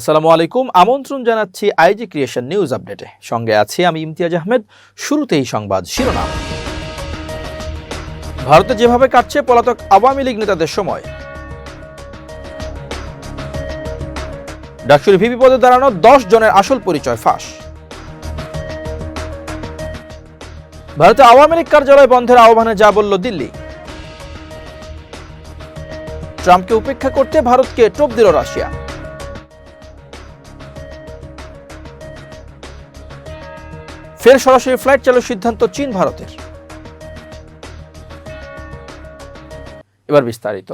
আসসালামু আলাইকুম। আমন্ত্রণ জানাচ্ছি আইজি ক্রিয়েশন নিউজ আপডেটে। সঙ্গে আছি আমি ইমতিয়াজ আহমেদ। শুরুতেই সংবাদ শিরোনাম। ভারতে যেভাবে কাটছে পলাতক আওয়ামী লীগ নেতাদের সময়। ডাকসুর ভিপি পদে দাঁড়ানো দশ জনের আসল পরিচয় ফাঁস। ভারতে আওয়ামী লীগ কার্যালয় বন্ধের আহ্বানে যা বলল দিল্লি। ট্রাম্পকে উপেক্ষা করতে ভারতকে টোপ দিল রাশিয়া। ফের সরাসরি ফ্লাইট চালুর সিদ্ধান্ত চীন ভারতের। এবার বিস্তারিত।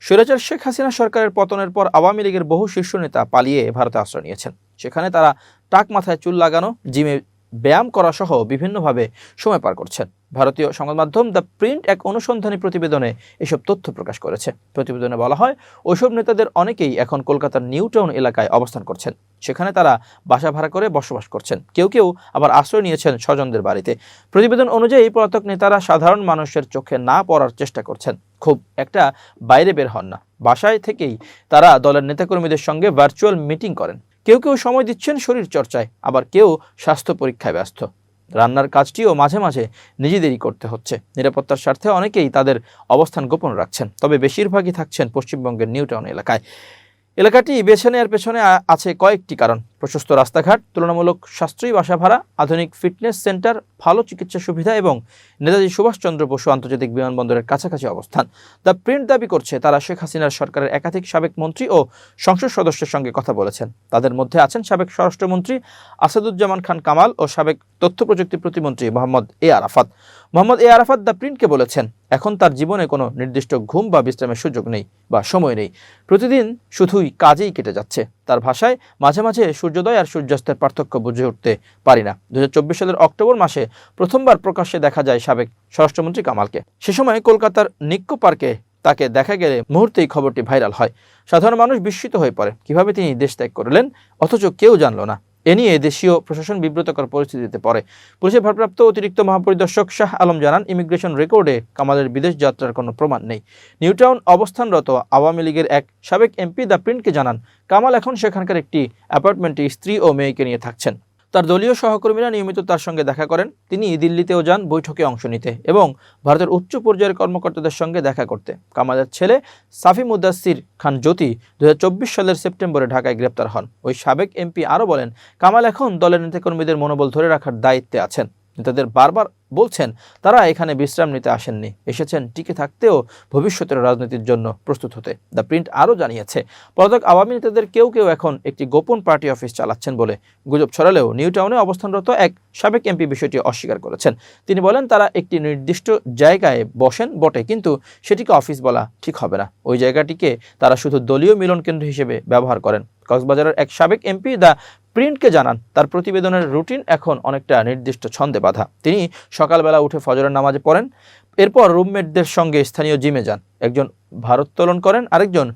স্বৈরাচার শেখ হাসিনা সরকারের পতনের পর আওয়ামী লীগের বহু শীর্ষ নেতা পালিয়ে ভারতে আশ্রয় নিয়েছেন। সেখানে তারা টাক মাথায় চুল লাগানো, জিমে ব্যায়াম করা সহ বিভিন্নভাবে সময় পার করছেন। ভারতীয় সংবাদ মাধ্যম দ্য প্রিন্ট এক অনুসন্ধানী প্রতিবেদনে এসব তথ্য প্রকাশ করেছে। প্রতিবেদনে বলা হয় ওইসব নেতাদের অনেকেই এখন কলকাতার নিউ টাউন এলাকায় অবস্থান করছেন। সেখানে তারা বাসা ভাড়া করে বসবাস করছেন। কেউ কেউ আবার আশ্রয় নিয়েছেন স্বজনদের বাড়িতে। প্রতিবেদন অনুযায়ী পলাতক নেতারা সাধারণ মানুষের চোখে না পড়ার চেষ্টা করছেন। খুব একটা বাইরে বের হন না। বাসায় থেকেই তারা দলের নেতাকর্মীদের সঙ্গে ভার্চুয়াল মিটিং করেন। কেউ কেউ সময় দিচ্ছেন শরীর চর্চায় আবার কেউ স্বাস্থ্য পরীক্ষায় ব্যস্ত। রান্নার কাজটিও মাঝে মাঝে নিজেদেরই করতে হচ্ছে। নিরাপত্তার স্বার্থে অনেকেই তাদের অবস্থান গোপন রাখছেন, তবে বেশিরভাগই থাকছেন পশ্চিমবঙ্গের নিউটাউন এলাকায়। এলাকাটি বেছে নেওয়ার পেছনে আছে কয়েকটি কারণ। প্রশস্ত রাস্তাঘাট, তুলনামূলক সাশ্রয়ী বাসা ভাড়া, আধুনিক ফিটনেস সেন্টার, ভালো চিকিৎসা সুবিধা এবং নেতাজি সুভাষচন্দ্র বসু আন্তর্জাতিক বিমানবন্দরের কাছাকাছি অবস্থান। দ্য প্রিন্ট দাবি করছে, তারা শেখ হাসিনার সরকারের একাধিক সাবেক মন্ত্রী ও সংসদ সদস্যের সঙ্গে কথা বলেছেন। তাদের মধ্যে আছেন সাবেক স্বরাষ্ট্রমন্ত্রী আসাদুজ্জামান খান কামাল ও সাবেক তথ্য প্রযুক্তি প্রতিমন্ত্রী Mohammad A Arafat. Mohammad A Arafat the প্রিন্টকে বলেছেন, এখন তার জীবনে কোনো নির্দিষ্ট ঘুম বা বিশ্রামের সুযোগ নেই বা সময় নেই। প্রতিদিন শুধুই কাজেই কেটে যাচ্ছে। তার ভাষায় মাঝে মাঝে সূর্যোদয় আর সূর্যাস্তের পার্থক্য বুঝে উঠতে পারি না। দুই হাজার চব্বিশ সালের অক্টোবর মাসে প্রথমবার প্রকাশ্যে দেখা যায় সাবেক স্বরাষ্ট্রমন্ত্রী কামালকে। সে সময় কলকাতার নিক্কো পার্কে তাকে দেখা গেলে মুহূর্তেই খবরটি ভাইরাল হয়। সাধারণ মানুষ বিস্মিত হয়ে পড়ে। কীভাবে তিনি দেশ ত্যাগ করলেন, অথচ কেউ জানল না। এ নিয়ে দেশীয় প্রশাসন বিব্রতকর পরিস্থিতিতে পড়ে। পুলিশের ভারপ্রাপ্ত অতিরিক্ত মহাপরিদর্শক শাহ আলম জানান, ইমিগ্রেশন রেকর্ডে কামালের বিদেশ যাত্রার কোনো প্রমাণ নেই। নিউটাউন অবস্থানরত আওয়ামী লীগের এক সাবেক এমপি দ্য প্রিন্টকে জানান, কামাল এখন সেখানকার একটি অ্যাপার্টমেন্টে স্ত্রী ও মেয়েকে নিয়ে থাকছেন। তার দলীয় সহকর্মীরা নিয়মিত তার সঙ্গে দেখা করেন। তিনি দিল্লিতেও যান বৈঠকে অংশ নিতে এবং ভারতের উচ্চ পর্যায়ের কর্মকর্তাদের সঙ্গে দেখা করতে। কামালের ছেলে সাফি মুদাসির খান জ্যোতি দু হাজার চব্বিশ সালের সেপ্টেম্বরে ঢাকায় গ্রেপ্তার হন। ওই সাবেক এমপি আরও বলেন, কামাল এখন দলের নেতাকর্মীদের মনোবল ধরে রাখার দায়িত্বে আছেন। নেতাদের বারবার বলছেন, তারা এখানে বিশ্রাম নিতে আসেননি। এসেছেন টিকে থাকতেও ভবিষ্যতের রাজনীতির জন্য প্রস্তুত হতে। দ্য প্রিন্ট আরও জানিয়েছে, পলাতক আওয়ামী নেতাদের কেউ কেউ এখন একটি গোপন পার্টি অফিস চালাচ্ছেন বলে গুজব ছড়ালেও নিউ টাউনে অবস্থানরত এক সাবেক এমপি বিষয়টি অস্বীকার করেছেন। তিনি বলেন, তারা একটি নির্দিষ্ট জায়গায় বসেন বটে, কিন্তু সেটিকে অফিস বলা ঠিক হবে না। ওই জায়গাটিকে তারা শুধু দলীয় মিলন কেন্দ্র হিসেবে ব্যবহার করেন। কক্সবাজারের এক সাবেক এমপি দ্য প্রিন্টকে জানান, তার প্রতিবেদনের রুটিন এখন অনেকটা নির্দিষ্ট ছন্দে বাধা। তিনি সকালবেলা উঠে ফজরের নামাজে পড়েন, এরপর রুমমেটদের সঙ্গে স্থানীয় জিমে যান। একজন ভারোত্তোলন করেন, আরেকজন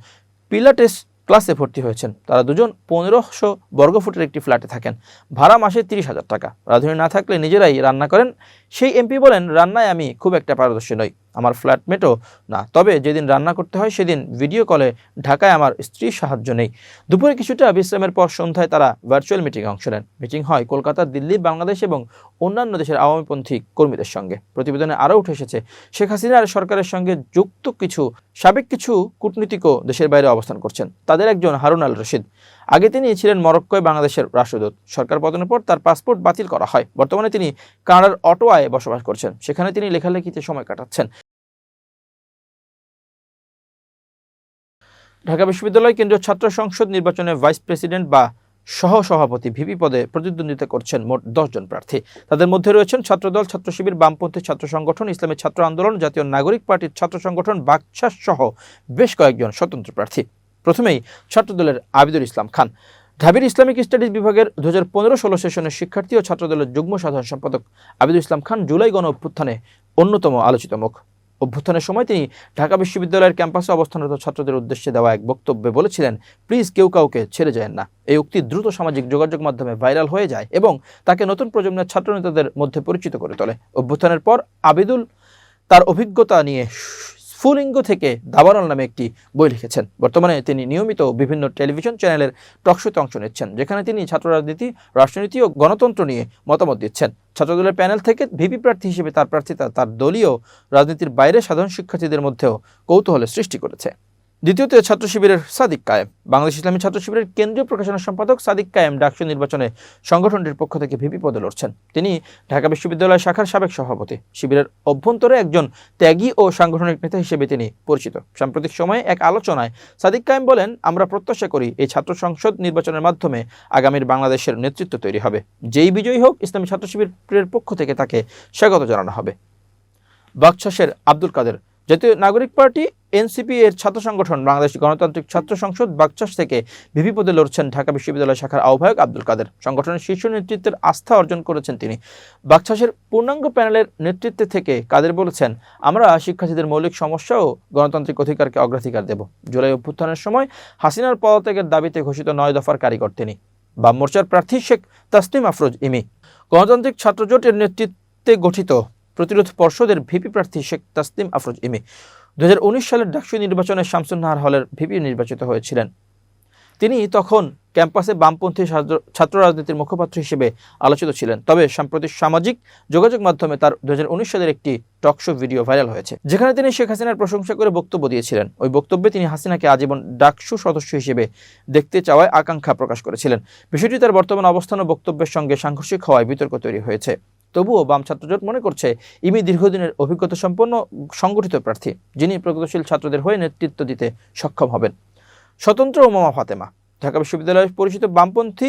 পিলাটেস ক্লাসে ভর্তি হয়েছেন। তারা দুজন পনেরোশো বর্গফুটের একটি ফ্ল্যাটে থাকেন। ভাড়া মাসে তিরিশ হাজার টাকা। রাঁধুনি না থাকলে নিজেরাই রান্না করেন সেই এমপি বলেন, রান্নায় আমি খুব একটা পারদর্শী নই, আমার ফ্ল্যাটমেটও না। তবে যেদিন রান্না করতে হয়, সেদিন ভিডিও কলে ঢাকায় আমার স্ত্রীর সাহায্য নেই। দুপুরে কিছুটা বিশ্রামের পর সন্ধ্যায় তারা ভার্চুয়াল মিটিংয়ে অংশ নেন। মিটিং হয় কলকাতা, দিল্লি, বাংলাদেশ এবং অন্যান্য দেশের আওয়ামীপন্থী কর্মীদের সঙ্গে। প্রতিবেদনে আরও উঠে এসেছে, শেখ হাসিনার সরকারের সঙ্গে যুক্ত কিছু, সাবেক কিছু কূটনীতিকও দেশের বাইরে অবস্থান করছেন। তাদের একজন হারুন আল রশিদ। আগে তিনি ছিলেন মরক্কোয় বাংলাদেশের রাষ্ট্রদূত। সরকার পতনের পর তার পাসপোর্ট বাতিল করা হয়। বর্তমানে তিনি কানাডার অটোয়ায় বসবাস করছেন। সেখানে তিনি লেখালেখিতে সময় কাটাচ্ছেন। ঢাকা বিশ্ববিদ্যালয় কেন্দ্রীয় ছাত্র সংসদ নির্বাচনে ভাইস প্রেসিডেন্ট বা সহ সভাপতি ভিপি পদে প্রতিদ্বন্দ্বিতা করছেন মোট দশজন প্রার্থী। তাদের মধ্যে রয়েছেন ছাত্রদল ছাত্র শিবির বামপন্থী ছাত্র সংগঠন, ইসলামী ছাত্র আন্দোলন, জাতীয় নাগরিক পার্টির ছাত্র সংগঠন বাকশাস সহ বেশ কয়েকজন স্বতন্ত্র প্রার্থী। প্রথমেই ছাত্রদলের আবিদুল ইসলাম খান। ঢাবির ইসলামিক স্টাডিজ বিভাগের দু হাজার পনেরো ষোলো সেশনের শিক্ষার্থী ও ছাত্রদলের যুগ্ম সাধারণ সম্পাদক আবিদুল ইসলাম খান জুলাই গণ অভ্যুত্থানে অন্যতম আলোচিত মুখ। অভ্যুত্থানের সময় তিনি ঢাকা বিশ্ববিদ্যালয়ের ক্যাম্পাসে অবস্থানরত ছাত্রদের উদ্দেশ্যে দেওয়া এক বক্তব্যে বলেছিলেন, প্লিজ কেউ কাউকে ছেড়ে যায় না। এই উক্তি দ্রুত সামাজিক যোগাযোগ মাধ্যমে ভাইরাল হয়ে যায় এবং তাকে নতুন প্রজন্মের ছাত্রনেতাদের মধ্যে পরিচিত করে তোলে। অভ্যুত্থানের পর আবিদুল তার অভিজ্ঞতা নিয়ে ফুলিঙ্গ থেকে দাবানল নামে একটি বই লিখেছেন। বর্তমানে তিনি নিয়মিত বিভিন্ন টেলিভিশন চ্যানেলের টকশোতে অংশ নিচ্ছেন, যেখানে তিনি ছাত্র রাজনীতি, রাষ্ট্রনীতি ও গণতন্ত্র নিয়ে মতামত দিচ্ছেন। ছাত্রদলের প্যানেল থেকে ভিপি প্রার্থী হিসেবে তার প্রার্থিতা তার দলীয় রাজনীতির বাইরে সাধারণ শিক্ষার্থীদের মধ্যেও কৌতূহলের সৃষ্টি করেছে। দ্বিতীয়ত ছাত্র শিবিরের সাদিক কায়েম। বাংলাদেশ ইসলামী ছাত্র শিবিরের কেন্দ্রীয় প্রকাশনা সম্পাদক সাদিক কায়েম ডাকসু নির্বাচনে সংগঠনটির পক্ষ থেকে ভিপি পদে লড়ছেন। তিনি ঢাকা বিশ্ববিদ্যালয় শাখার সাবেক সভাপতি। শিবিরের অভ্যন্তরে একজন ত্যাগী ও সাংগঠনিক নেতা হিসেবে তিনি পরিচিত। সাম্প্রতিক সময়ে এক আলোচনায় সাদিক কায়েম বলেন, আমরা প্রত্যাশা করি এই ছাত্র সংসদ নির্বাচনের মাধ্যমে আগামীর বাংলাদেশের নেতৃত্ব তৈরি হবে। যেই বিজয়ী হোক, ইসলামী ছাত্র শিবিরের পক্ষ থেকে তাকে স্বাগত জানানো হবে। বাকশাসের আব্দুল কাদের জাতীয় নাগরিক পার্টি, এনসিপি এর ছাত্র সংগঠন, বাংলাদেশ গণতান্ত্রিক ছাত্র সংসদ বাকচাষ থেকে ভিপি পদে লড়ছেন ঢাকা বিশ্ববিদ্যালয় শাখার আহ্বায়ক আব্দুল কাদের। সংগঠনের শীর্ষ নেতৃত্বের আস্থা অর্জন করেছেন তিনি। বাকচাষের পূর্ণাঙ্গ প্যানেলের নেতৃত্বে থেকে কাদের বলেছেন, আমরা শিক্ষার্থীদের মৌলিক সমস্যা ও গণতান্ত্রিক অধিকারকে অগ্রাধিকার দেব। জুলাই অভ্যুত্থানের সময় হাসিনার পদত্যাগের দাবিতে ঘোষিত নয় দফার কারিগর তিনি। বাম মোর্চার প্রার্থী শেখ তাসনিম আফরোজ, ইমি। গণতান্ত্রিক ছাত্রজোটের নেতৃত্বে গঠিত প্রতিরোধ পর্ষদের ভিপি প্রার্থী শেখ তাসলিম আফরোজ ইমি দুহাজার উনিশ সালের ডাকসু নির্বাচনে শামসুন্নাহার হলের ভিপি নির্বাচিত হয়েছিলেন। তিনি তখন ক্যাম্পাসে বামপন্থী ছাত্র- রাজনীতির মুখপাত্র হিসেবে আলোচিত ছিলেন। তবে সাম্প্রতিক সামাজিক যোগাযোগ মাধ্যমে তার দুহাজার উনিশ সালের একটি টকশো ভিডিও ভাইরাল হয়েছে, যেখানে তিনি শেখ হাসিনার প্রশংসা করে বক্তব্য দিয়েছিলেন। ওই বক্তব্যে তিনি হাসিনাকে আজীবন ডাকসু সদস্য হিসেবে দেখতে চাওয়ায় আকাঙ্ক্ষা প্রকাশ করেছিলেন। বিষয়টি তার বর্তমান অবস্থান ও বক্তব্যের সঙ্গে সাংঘর্ষিক হওয়ায় বিতর্ক তৈরি হয়েছে। তবুও বাম ছাত্রজোট মনে করছে ইমি দীর্ঘদিনের অভিজ্ঞতা সম্পন্ন সংগঠিত প্রার্থী, যিনি প্রগতিশীল ছাত্রদের হয়ে নেতৃত্ব দিতে সক্ষম হবেন। স্বতন্ত্র ওমামা ফাতেমা, ঢাকা বিশ্ববিদ্যালয়ের পরিচিত বামপন্থী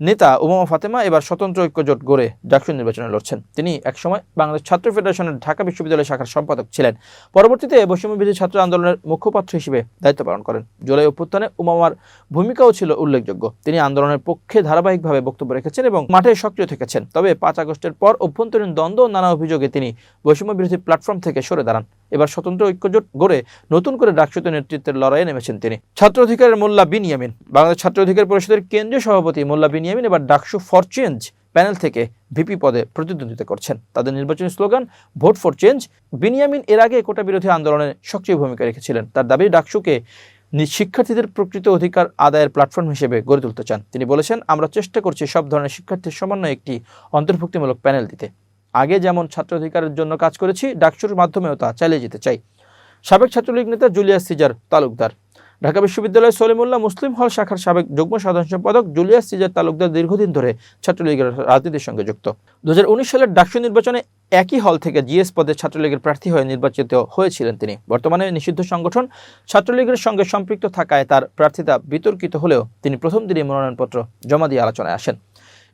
নেতা ওমামা ফাতেমা এবার স্বতন্ত্র ঐক্যজোট গড়ে ডাকসু নির্বাচনে লড়ছেন। তিনি একসময় বাংলাদেশ ছাত্র ফেডারেশনের ঢাকা বিশ্ববিদ্যালয় শাখার সম্পাদক ছিলেন। পরবর্তীতে বৈষম্যবিধি ছাত্র আন্দোলনের মুখপাত্র হিসেবে দায়িত্ব পালন করেন। জুলাই অভ্যুত্থানে উমামার ভূমিকাও ছিল উল্লেখযোগ্য। তিনি আন্দোলনের পক্ষে ধারাবাহিকভাবে বক্তব্য রেখেছেন এবং মাঠে সক্রিয় থেকেছেন। তবে পাঁচ আগস্টের পর অভ্যন্তরীণ দ্বন্দ্ব নানা অভিযোগে তিনি বৈষম্য বিরোধী প্ল্যাটফর্ম থেকে সরে দাঁড়ান। এবার স্বতন্ত্র ঐক্যজোট গড়ে নতুন করে ডাকসুত নেতৃত্বের লড়াইয়ে নেমেছেন তিনি। ছাত্র অধিকারের মোল্লা বিনিয়ামিন। বাংলাদেশ ছাত্র অধিকার পরিষদের কেন্দ্রীয় সভাপতি মোল্লা বিনিয়ামিন এবার ডাকসু ফর চেঞ্জ প্যানেল থেকে ভিপি পদে প্রতিদ্বন্দ্বিতা করছেন। তাদের নির্বাচনী slogan, vote for change Biniamin এর আগে কোটা বিরোধী আন্দোলনে সক্রিয় ভূমিকা রেখেছিলেন। তার দাবি, ডাকসুকে শিক্ষার্থীদের প্রকৃত অধিকার আদায়ের প্ল্যাটফর্ম হিসেবে গড়ে তুলতে চান। তিনি বলেছেন, আমরা চেষ্টা করছি সব ধরনের শিক্ষার্থীর সমন্বয়ে একটি অন্তর্ভুক্তিমূলক প্যানেল দিতে। আগে যেমন ছাত্র অধিকারের জন্য কাজ করেছি, ডাকসুর মাধ্যমেও তা চালিয়ে যেতে চাই। সাবেক ছাত্রলীগ নেতা জুলিয়াস সিজার তালুকদার। ঢাকা বিশ্ববিদ্যালয়ের সলিমুল্লাহ মুসলিম হল শাখার সাবেক যুগ্ম সাধারণ সম্পাদক জুলিয়াস সিজার তালুকদার দীর্ঘদিন ধরে ছাত্রলীগের রাজনীতির সঙ্গে যুক্ত। দু হাজার উনিশ সালের ডাকসু নির্বাচনে একই হল থেকে জিএস পদে ছাত্রলীগের প্রার্থী হয়ে নির্বাচিত হয়েছিলেন তিনি। বর্তমানে নিষিদ্ধ সংগঠন ছাত্রলীগের সঙ্গে সম্পৃক্ত থাকায় তার প্রার্থিতা বিতর্কিত হলেও তিনি প্রথম দিনই মনোনয়নপত্র জমা দিয়ে আলোচনায় আসেন।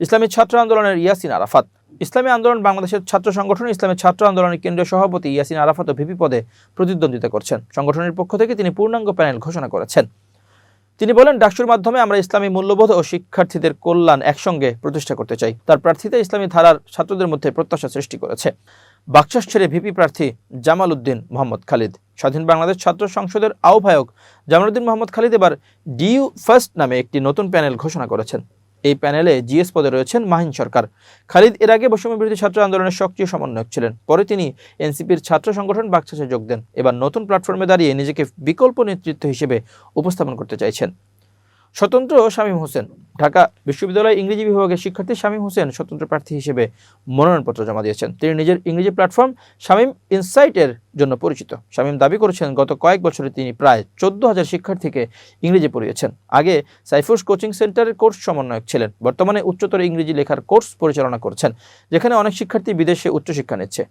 ইসলামী ছাত্র আন্দোলনের ইয়াসিন আরাফাত ইসলামী আন্দোলন বাংলাদেশের ছাত্র সংগঠন ইসলামী ছাত্র আন্দোলনের কেন্দ্রীয় সভাপতি ইয়াসিন আরাফাত ভিপি পদে প্রতিদ্বন্দ্বিতা করছেন। সংগঠনের পক্ষ থেকে তিনি পূর্ণাঙ্গ প্যানেল ঘোষণা করেছেন। তিনি বলেন, ডাকসুর মাধ্যমে আমরা ইসলামী মূল্যবোধ ও শিক্ষার্থীদের কল্যাণ একসঙ্গে প্রতিষ্ঠা করতে চাই। তার প্রার্থীতা ইসলামী ধারার ছাত্রদের মধ্যে প্রত্যাশা সৃষ্টি করেছে। বাকশাস ছেড়ে ভিপি প্রার্থী জামাল উদ্দিন মোহাম্মদ খালিদ। স্বাধীন বাংলাদেশ ছাত্র সংসদের আহ্বায়ক জামাল উদ্দিন মোহাম্মদ খালিদ এবার ডিউ ফার্স্ট নামে একটি নতুন প্যানেল ঘোষণা করেছেন। এই প্যানেলে জিএস পদে রয়েছেন মাহিন সরকার। খালিদ এর আগে বৈষম্য বিরোধী ছাত্র আন্দোলনের সক্রিয় সমন্বয়ক ছিলেন। পরে তিনি এনসিপির ছাত্র সংগঠন বাকশাসে যোগ দেন। এবার নতুন প্ল্যাটফর্মে দাঁড়িয়ে নিজেকে বিকল্প নেতৃত্ব হিসেবে উপস্থাপন করতে চাইছেন। স্বতন্ত্র শামীম হোসেন। ঢাকা বিশ্ববিদ্যালয় ইংরেজি বিভাগের শিক্ষার্থী শামীম হোসেন স্বতন্ত্র প্রার্থী হিসেবে মনোনয়নপত্র জমা দিয়েছেন। তিনি নিজের ইংরেজি প্ল্যাটফর্ম শামীম ইনসাইটের জন্য পরিচিত। শামীম দাবি করেছেন, গত কয়েক বছরে তিনি প্রায় চোদ্দ হাজার শিক্ষার্থীকে ইংরেজি পড়িয়েছেন। আগে সাইফুস কোচিং সেন্টারের কোর্স সমন্বয়ক ছিলেন, বর্তমানে উচ্চতর ইংরেজি লেখার কোর্স পরিচালনা করছেন, যেখানে অনেক শিক্ষার্থী বিদেশে উচ্চশিক্ষা নিচ্ছে।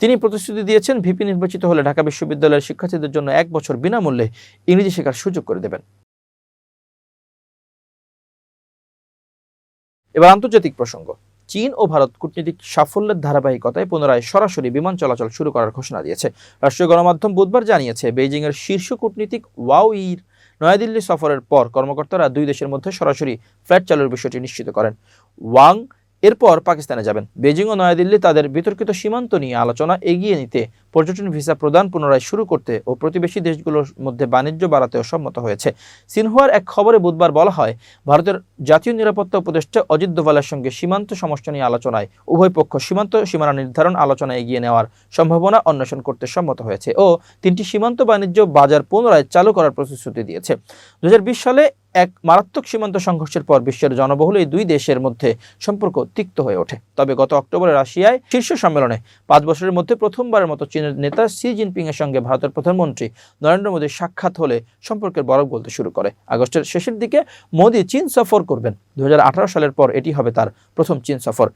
তিনি প্রতিশ্রুতি দিয়েছেন, ভিপি নির্বাচিত হলে ঢাকা বিশ্ববিদ্যালয়ের শিক্ষার্থীদের জন্য এক বছর বিনামূল্যে ইংরেজি শেখার সুযোগ করে দেবেন। এবার আন্তর্জাতিক প্রসঙ্গ। চীন ও ভারত কূটনীতিক সাফল্যের ধারাবাহিকতায় পুনরায় সরাসরি বিমান চলাচল শুরু করার ঘোষণা দিয়েছে। রাষ্ট্রীয় গণমাধ্যম বুধবার জানিয়েছে, বেইজিংয়ের শীর্ষ কূটনীতিক ওয়াও ইর নয়াদিল্লি সফরের পর কর্মকর্তারা দুই দেশের মধ্যে সরাসরি ফ্লাইট চালুর বিষয়টি নিশ্চিত করেন। ওয়াং এরপর পাকিস্তানে যাবেন। বেজিং ও নয়াদিল্লি তাদের বিতর্কিত সীমান্ত নিয়ে আলোচনা এগিয়ে নিতে পর্যটন ভিসা প্রদান পুনরায় শুরু করতে ও প্রতিবেশী দেশগুলোর মধ্যে বাণিজ্য বাড়াতেও সম্মত হয়েছে। সিনহুয়ার এক খবরে বুধবার বলা হয়, ভারতের জাতীয় নিরাপত্তা উপদেষ্টা অজিত দোভালের সঙ্গে সীমান্ত সমস্যা নিয়ে আলোচনায় উভয় পক্ষ সীমান্ত সীমানা নির্ধারণ আলোচনা এগিয়ে নেওয়ার সম্ভাবনা অন্বেষণ করতে সম্মত হয়েছে ও তিনটি সীমান্ত বাণিজ্য বাজার পুনরায় চালু করার প্রতিশ্রুতি দিয়েছে। দু হাজার বিশ সালে এক মারাত্মক সীমান্ত সংঘর্ষের পর বিশ্বের জনবহুল এই দুই দেশের মধ্যে সম্পর্ক তিক্ত হয়ে ওঠে। তবে গত অক্টোবরে রাশিয়ায় শীর্ষ সম্মেলনে পাঁচ বছরের মধ্যে প্রথমবারের মতো চীনের নেতা সি জিনপিং এর সঙ্গে ভারতের প্রধানমন্ত্রী নরেন্দ্র মোদীর সাক্ষাৎ হলে সম্পর্কের বরফ গলতে শুরু করে। আগস্টের শেষের দিকে মোদী চীন সফর করবেন। দু হাজার আঠারো সালের পর এটি হবে তার প্রথম চীন সফর।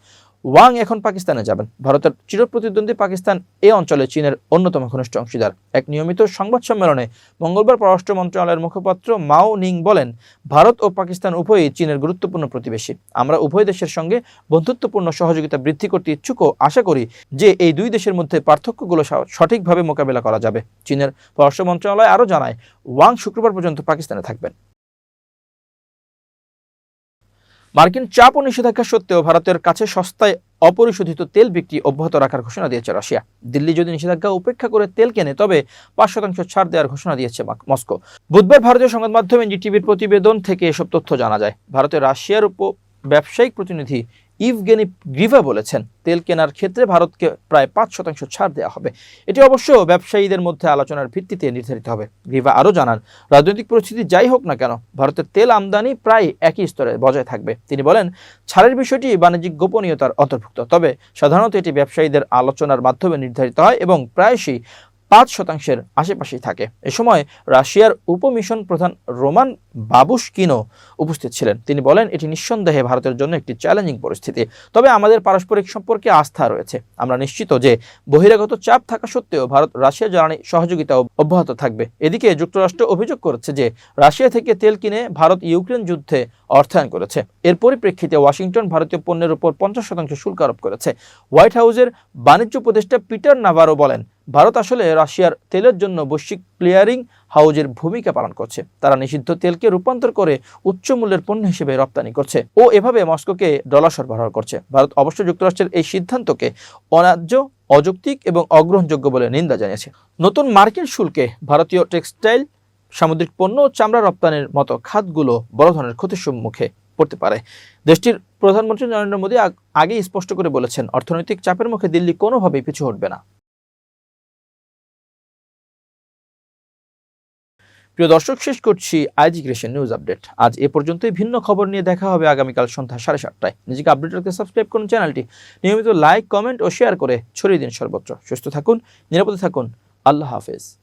ওয়াং এখন পাকিস্তানে যাবেন। ভারতের চিরপ্রতিদ্বন্দ্বী পাকিস্তান এ অঞ্চলে চীনের অন্যতম ঘনিষ্ঠ অংশীদার। এক নিয়মিত সংবাদ সম্মেলনে মঙ্গলবার পররাষ্ট্র মন্ত্রণালয়ের মুখপাত্র মাও নিং বলেন, ভারত ও পাকিস্তান উভয়ই চীনের গুরুত্বপূর্ণ প্রতিবেশী। আমরা উভয় দেশের সঙ্গে বন্ধুত্বপূর্ণ সহযোগিতা বৃদ্ধি করতে ইচ্ছুক আশা করি যে এই দুই দেশের মধ্যে পার্থক্যগুলো সঠিকভাবে মোকাবেলা করা যাবে। চীনের পররাষ্ট্র মন্ত্রণালয় আরও জানায়, ওয়াং শুক্রবার পর্যন্ত পাকিস্তানে থাকবেন। মার্কিন চাপ ও নিষেধাজ্ঞা সত্ত্বেও ভারতের কাছে সস্তায় অপরিশোধিত তেল বিক্রি অব্যাহত রাখার ঘোষণা দিয়েছে রাশিয়া। দিল্লি যদি নিষেধাজ্ঞা উপেক্ষা করে তেল কেনে, তবে পাঁচ শতাংশ ছাড় দেওয়ার ঘোষণা দিয়েছে মস্কো। বুধবার ভারতীয় সংবাদ মাধ্যম এনডিটিভির প্রতিবেদন থেকে এসব তথ্য জানা যায়। ভারতের রাশিয়ার উপ ব্যবসায়িক প্রতিনিধি ইভগেনি গ্রিভা বলেছেন, তেল কেনার ক্ষেত্রে ভারতকে প্রায় পাঁচ শতাংশ ছাড় দেওয়া হবে। এটি অবশ্য ব্যবসায়ীদের মধ্যে আলোচনার ভিত্তিতে নির্ধারিত হবে। গ্রিভা আরও জানান, রাজনৈতিক পরিস্থিতি যাই হোক না কেন, ভারতের তেল আমদানি প্রায় একই স্তরে বজায় থাকবে। তিনি বলেন, ছাড়ের বিষয়টি বাণিজ্যিক গোপনীয়তার অন্তর্ভুক্ত, তবে সাধারণত এটি ব্যবসায়ীদের আলোচনার মাধ্যমে নির্ধারিত হয় এবং প্রায়শই পাঁচ শতাংশের আশেপাশেই থাকে। এ সময় রাশিয়ার উপমিশন প্রধান রোমান বাবুশকিনো উপস্থিত ছিলেন। তিনি বলেন, এটি নিঃসন্দেহে ভারতের জন্য একটি চ্যালেঞ্জিং পরিস্থিতি। তবে আমাদের পারস্পরিক সম্পর্কে আস্থা রয়েছে। আমরা নিশ্চিত যে বহিরাগত চাপ থাকা সত্ত্বেও ভারত রাশিয়া জ্বালানি সহযোগিতা অব্যাহত থাকবে। এদিকে যুক্তরাষ্ট্র অভিযোগ করেছে যে, রাশিয়া থেকে তেল কিনে ভারত ইউক্রেন যুদ্ধে অর্থায়ন করেছে। এর পরিপ্রেক্ষিতে ওয়াশিংটন ভারতীয় পণ্যের উপর পঞ্চাশ শতাংশ শুল্ক আরোপ করেছে। হোয়াইট হাউসের বাণিজ্য উপদেষ্টা পিটার নাভারো বলেন, ভারত আসলে রাশিয়ার তেলের জন্য বৈশ্বিক ক্লিয়ারিং হাউজের ভূমিকা পালন করছে। তারা নিষিদ্ধ তেলকে রূপান্তর করে উচ্চ মূল্যের পণ্য হিসেবে রপ্তানি করছে ও এভাবে মস্কোকে ডলার সরবরাহ করছে। ভারত অবশ্য যুক্তরাষ্ট্রের এই সিদ্ধান্তকে অন্যায্য অযৌক্তিক এবং অগ্রহণযোগ্য বলে নিন্দা জানিয়েছে। নতুন মার্কিন শুল্কে ভারতীয় টেক্সটাইল সামুদ্রিক পণ্য ও চামড়া রপ্তানির মতো খাতগুলো বড় ধরনের ক্ষতির সম্মুখে পড়তে পারে। দেশটির প্রধানমন্ত্রী নরেন্দ্র মোদী আগ- আগেই স্পষ্ট করে বলেছেন, অর্থনৈতিক চাপের মুখে দিল্লি কোনোভাবেই পিছু হটবে না। প্রিয় দর্শক, শেষ করছি আইজি ক্রিয়েশন নিউজ আপডেট। আজ এ পর্যন্তই, ভিন্ন খবর নিয়ে দেখা হবে আগামীকাল সন্ধ্যা সাড়ে সাতটায়। নিজেকে আপডেট রাখতে সাবস্ক্রাইব করুন চ্যানেলটি। নিয়মিত লাইক, কমেন্ট ও শেয়ার করে ছড়িয়ে দিন সর্বত্র। সুস্থ থাকুন, নিরাপদে থাকুন। আল্লাহ হাফেজ।